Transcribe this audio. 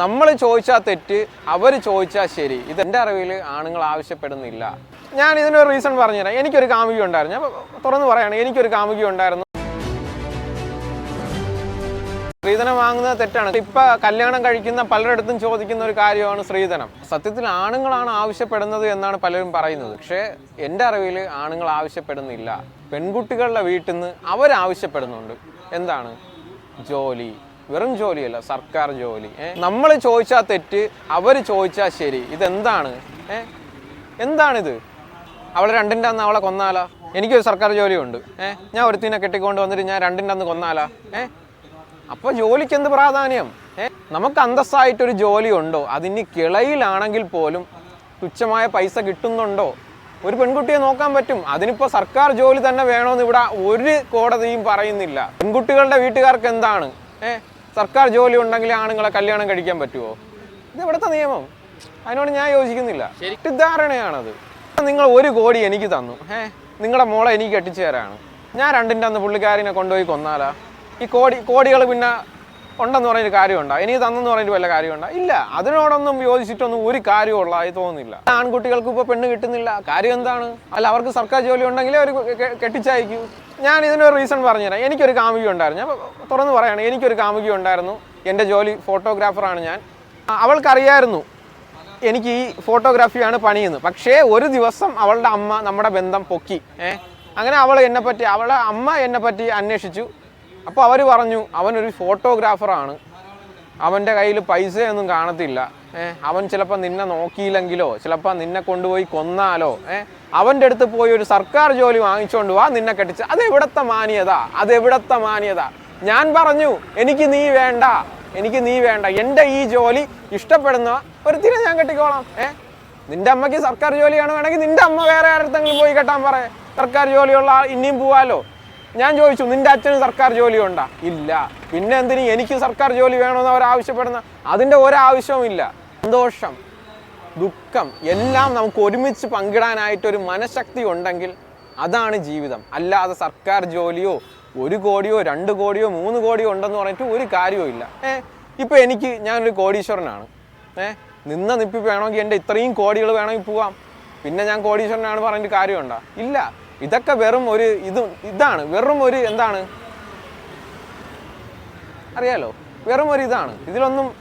നമ്മൾ ചോദിച്ചാൽ തെറ്റ് അവർ ചോദിച്ചാൽ ശരി. ഇത് എന്റെ അറിവിൽ ആണുങ്ങൾ ആവശ്യപ്പെടുന്നില്ല. ഞാൻ ഇതിനൊരു റീസൺ പറഞ്ഞുതരാം. എനിക്കൊരു കാമുകി ഉണ്ടായിരുന്നു. ഞാൻ തുറന്ന് പറയുകയാണ് എനിക്കൊരു കാമുകി ഉണ്ടായിരുന്നു. സ്ത്രീധനം വാങ്ങുന്നത് തെറ്റാണ്. ഇപ്പൊ കല്യാണം കഴിക്കുന്ന പലരിടത്തും ചോദിക്കുന്ന ഒരു കാര്യമാണ് സ്ത്രീധനം. സത്യത്തിൽ ആണുങ്ങളാണ് ആവശ്യപ്പെടുന്നത് എന്നാണ് പലരും പറയുന്നത്. പക്ഷേ എന്റെ അറിവിൽ ആണുങ്ങൾ ആവശ്യപ്പെടുന്നില്ല. പെൺകുട്ടികളുടെ വീട്ടിൽ നിന്ന് അവരാവശ്യപ്പെടുന്നുണ്ട് എന്താണ്? ജോലി. വെറും ജോലിയല്ല സർക്കാർ ജോലി. നമ്മൾ ചോദിച്ചാൽ തെറ്റ് അവർ ചോദിച്ചാൽ ശരി. ഇതെന്താണ്? ഏ? എന്താണിത്? അവളെ രണ്ടിന്റെ അന്ന് അവളെ കൊന്നാലാ? എനിക്കൊരു സർക്കാർ ജോലിയുണ്ട്. ഏ? ഞാൻ ഒരുത്തിനെ കെട്ടിക്കൊണ്ട് വന്നിട്ട് ഞാൻ രണ്ടിന്റെ അന്ന് കൊന്നാലാ? ഏ? അപ്പോൾ ജോലിക്ക് എന്ത് പ്രാധാന്യം? ഏ? നമുക്ക് അന്തസ്സായിട്ടൊരു ജോലി ഉണ്ടോ അതിന് കിളയിലാണെങ്കിൽ പോലും തുച്ഛമായ പൈസ കിട്ടുന്നുണ്ടോ? ഒരു പെൺകുട്ടിയെ നോക്കാൻ പറ്റും. അതിനിപ്പോ സർക്കാർ ജോലി തന്നെ വേണമെന്ന് ഇവിടെ ഒരു കോടതിയും പറയുന്നില്ല. പെൺകുട്ടികളുടെ വീട്ടുകാർക്ക് എന്താണ്? ഏ? സർക്കാർ ജോലി ഉണ്ടെങ്കിൽ ആണുങ്ങളെ കല്യാണം കഴിക്കാൻ പറ്റുമോ ഇത് ഇവിടുത്തെ നിയമം. അതിനോട് ഞാൻ യോജിക്കുന്നില്ല. തെറ്റിദ്ധാരണയാണത്. നിങ്ങൾ ഒരു കോടി എനിക്ക് തന്നു. ഏ നിങ്ങളുടെ മോളെ എനിക്ക് കെട്ടിച്ചു തരാണ് ഞാൻ രണ്ടിന്റെ അന്ന് പുള്ളിക്കാരിനെ കൊണ്ടുപോയി കൊന്നാലാ? ഈ കോടി കോടികൾ പിന്നെ ഉണ്ടെന്ന് പറഞ്ഞൊരു കാര്യമുണ്ടോ? എനിക്ക് തന്നെന്ന് പറഞ്ഞിട്ട് വല്ല കാര്യമുണ്ടോ? ഇല്ല. അതിനോടൊന്നും യോജിച്ചിട്ടൊന്നും ഒരു കാര്യമുള്ളതായി തോന്നുന്നില്ല. ആൺകുട്ടികൾക്ക് ഇപ്പോൾ പെണ്ണ് കിട്ടുന്നില്ല. കാര്യം എന്താണ്? അല്ല അവർക്ക് സർക്കാർ ജോലി ഉണ്ടെങ്കിലേ അവർ കെട്ടിച്ചയക്കൂ. ഞാൻ ഇതിനൊരു റീസൺ പറഞ്ഞുതരാം. എനിക്കൊരു കാമുകി ഉണ്ടായിരുന്നു. ഞാൻ തുറന്ന് പറയാണ് എനിക്കൊരു കാമുകി ഉണ്ടായിരുന്നു. എന്റെ ജോലി ഫോട്ടോഗ്രാഫറാണ് ഞാൻ. അവൾക്കറിയായിരുന്നു എനിക്ക് ഈ ഫോട്ടോഗ്രാഫിയാണ് പണിയുന്നത് പക്ഷേ ഒരു ദിവസം അവളുടെ അമ്മ നമ്മുടെ ബന്ധം പൊക്കി. ഏഹ് അങ്ങനെ അവൾ എന്നെ പറ്റി അവളെ അമ്മ എന്നെ പറ്റി അന്വേഷിച്ചു. അപ്പോൾ അവർ പറഞ്ഞു അവനൊരു ഫോട്ടോഗ്രാഫറാണ് അവന്റെ കയ്യിൽ പൈസയൊന്നും കാണത്തില്ല. അവൻ ചിലപ്പോൾ നിന്നെ നോക്കിയില്ലെങ്കിലോ ചിലപ്പോൾ നിന്നെ കൊണ്ടുപോയി കൊന്നാലോ അവന്റെ അടുത്ത് പോയി ഒരു സർക്കാർ ജോലി വാങ്ങിച്ചുകൊണ്ട് വാ നിന്നെ കെട്ടിച്ച്. അതെവിടത്തെ മാന്യത? അതെവിടത്തെ മാന്യത? ഞാൻ പറഞ്ഞു എനിക്ക് നീ വേണ്ട എനിക്ക് നീ വേണ്ട. എന്റെ ഈ ജോലി ഇഷ്ടപ്പെടുന്ന ഒരു ഒരുത്തിനെ ഞാൻ കെട്ടിക്കോളാം. ഏ നിന്റെ അമ്മയ്ക്ക് സർക്കാർ ജോലിയാണ് വേണമെങ്കിൽ നിന്റെ അമ്മ വേറെ ആരുടെ പോയി കെട്ടാൻ പറയേ സർക്കാർ ജോലിയുള്ള ഇനിയും പോവാലോ. ഞാൻ ചോദിച്ചു നിന്റെ അച്ഛന് സർക്കാർ ജോലി ഉണ്ടാ ഇല്ല. പിന്നെ എന്തിന്? എനിക്ക് സർക്കാർ ജോലി വേണമെന്ന് അവർ ആവശ്യപ്പെടുന്ന അതിന്റെ ഒരാവശ്യവും ഇല്ല സന്തോഷം ദുഃഖം എല്ലാം നമുക്ക് ഒരുമിച്ച് പങ്കിടാനായിട്ടൊരു മനഃശക്തി ഉണ്ടെങ്കിൽ അതാണ് ജീവിതം. അല്ലാതെ സർക്കാർ ജോലിയോ ഒരു കോടിയോ രണ്ട് കോടിയോ മൂന്ന് കോടിയോ ഉണ്ടെന്ന് പറഞ്ഞിട്ട് ഒരു കാര്യവും ഇല്ല. ഏ ഇപ്പം എനിക്ക് ഞാനൊരു കോടീശ്വരനാണ്. ഏ നിന്ന നിപ്പി വേണമെങ്കിൽ എന്റെ ഇത്രയും കോടികൾ വേണമെങ്കിൽ പോവാം. പിന്നെ ഞാൻ കോടീശ്വരനാണ് പറഞ്ഞിട്ട് കാര്യമുണ്ടോ? ഇല്ല. ഇതൊക്കെ വെറും ഒരു ഇത് ഇതാണ്. വെറും ഒരു എന്താണ്? അറിയാലോ. വെറും ഒരു ഇതാണ്. ഇതിലൊന്നും